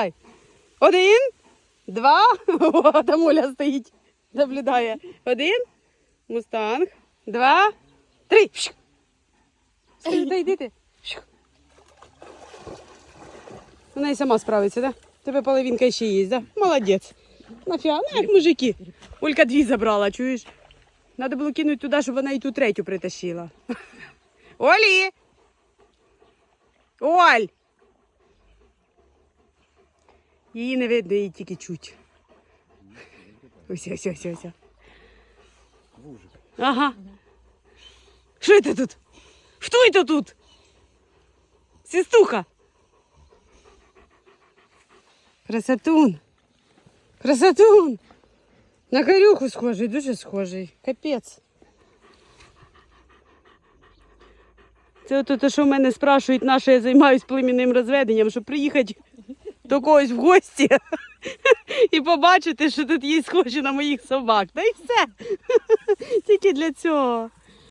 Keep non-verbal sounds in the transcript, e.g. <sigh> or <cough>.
Давай. Один, два. О, там Оля стоїть, наблюдає. Один. Мустанг. Два. Три. Пшик. Йди ти. Вона і сама справиться, да? Тебе половинка ще є, да? Молодець. Нафіга, ну як мужики. Олька дві забрала, чуєш? Надо було кинути туди, щоб вона і ту третю притащила. Олі! Оль! Її не видно, її тільки чуть. Ось, ось, ось, ось. Ага. Що це тут? Хто це тут? Сістуха. Красотун. Красотун. На горюху схожий, дуже схожий. Капець. Це от те, що в мене спрашують, на що я займаюся племінним розведенням, щоб приїхати до когось в гості <laughs> і побачити, що тут є схожі на моїх собак. Та й все. <laughs> Тільки для цього.